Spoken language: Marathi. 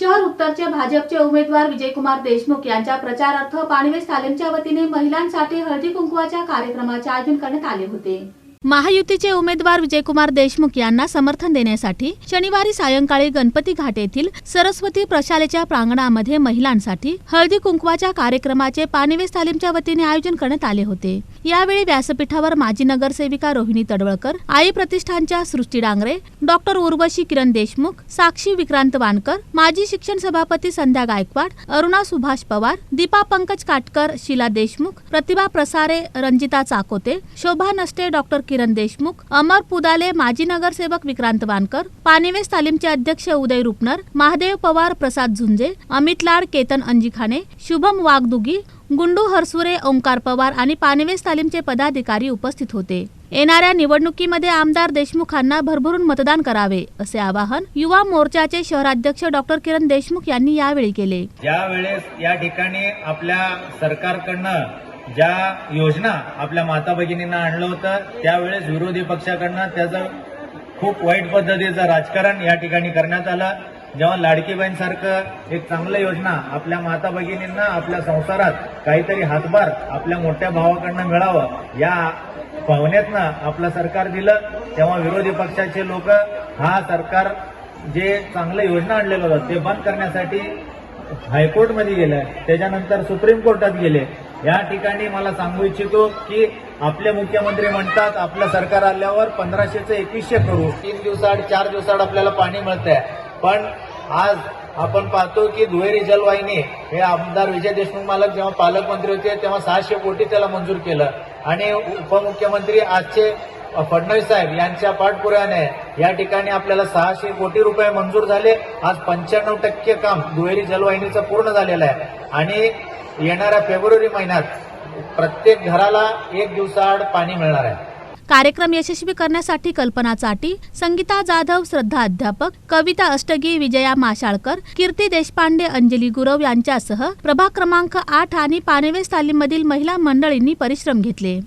शहर उत्तरचे भाजपचे उमेदवार विजयकुमार देशमुख यांच्या प्रचारार्थ पाणीवेस तालीमच्या वतीने महिलांसाठी हळदी कुंकवाच्या कार्यक्रमाचे आयोजन करण्यात आले होते. महायुतीचे उमेदवार विजयकुमार देशमुख यांना समर्थन देण्यासाठी शनिवारी सायंकाळी गणपती घाट येथील सरस्वती प्रशालेच्या प्रांगणामध्ये महिलांसाठी हळदी कुंकवाच्या कार्यक्रमाचे पाणीवेस तालीमच्या वतीने आयोजन करण्यात आले होते. यावेळी व्यासपीठावर माजी नगरसेविका रोहिणी तडवळकर आई प्रतिष्ठानच्या सृष्टी डांगरे डॉक्टर उर्वशी किरण देशमुख साक्षी विक्रांत वानकर माजी शिक्षण सभापती संध्या गायकवाड अरुणा सुभाष पवार दीपा पंकज काटकर शिला देशमुख प्रतिभा प्रसारे रंजिता चाकोते शोभा नष्टे डॉक्टर किरण देशमुख अमर पुदाले माजी नगरसेवक विक्रांत वानकर पानिवेस तालीमचे अध्यक्ष उदय रुपनर महादेव पवार प्रसाद झुंजे अमित लाड केतन अंजिखाने शुभम वागदुगी गुंडू हरसुरे ओंकार पवार आणि पानवेस तालीमचे पदाधिकारी उपस्थित होते. येणाऱ्या निवडणुकीमध्ये आमदार देशमुखांना भरभरून मतदान करावे असे आवाहन युवा मोर्चाचे शहराध्यक्ष डॉक्टर किरण देशमुख यांनी यावेळी केले. ज्या वेळेस या ठिकाणी आपल्या सरकारकडनं ज्या योजना आपल्या माता भगिनींना आणलं होतं त्यावेळेस विरोधी पक्षाकडनं त्याचं खूप वाईट पद्धतीचं राजकारण या ठिकाणी करण्यात आलं. जेव्हा लाडकी बहीणसारखं एक चांगलं योजना आपल्या माता भगिनींना आपल्या संसारात काहीतरी हातभार आपल्या मोठ्या भावाकडनं मिळावं या भावनेतनं आपलं सरकार दिलं तेव्हा विरोधी पक्षाचे लोक हा सरकार जे चांगलं योजना आणलेलं होतं ते बंद करण्यासाठी हायकोर्टमध्ये गेलं त्याच्यानंतर सुप्रीम कोर्टात गेले. या ठिकाणी मला सांगू इच्छितो की आपले मुख्यमंत्री म्हणतात आपलं सरकार आल्यावर पंधराशेचं एकवीसशे करू. तीन दिवसाआड चार दिवसाआड आपल्याला पाणी मिळतंय. पण आज आपण पाहतो की दुहेरी जलवाहिनी हे आमदार विजय देशमुख मालक जेव्हा पालकमंत्री होते तेव्हा सहाशे कोटी त्याला मंजूर केलं. आणि उपमुख्यमंत्री आजचे फडणवीस साहेब यांच्या पाठपुराव्याने या ठिकाणी आपल्याला सहाशे कोटी रुपये मंजूर झाले. आज पंच्याण्णव टक्के काम दुहेरी जलवाहिनीचं पूर्ण झालेलं आहे. आणि येणाऱ्या फेब्रुवारी महिन्यात प्रत्येक घराला एक दिवसाआड पाणी मिळणार आहे. कार्यक्रम यशस्वी करण्यासाठी कल्पना चाटी संगीता जाधव श्रद्धा अध्यापक कविता अष्टगी विजया माशाळकर कीर्ती देशपांडे अंजली गुरव यांच्यासह प्रभाग क्रमांक आठ आणि पानेवेस तालीममधील महिला मंडळींनी परिश्रम घेतले.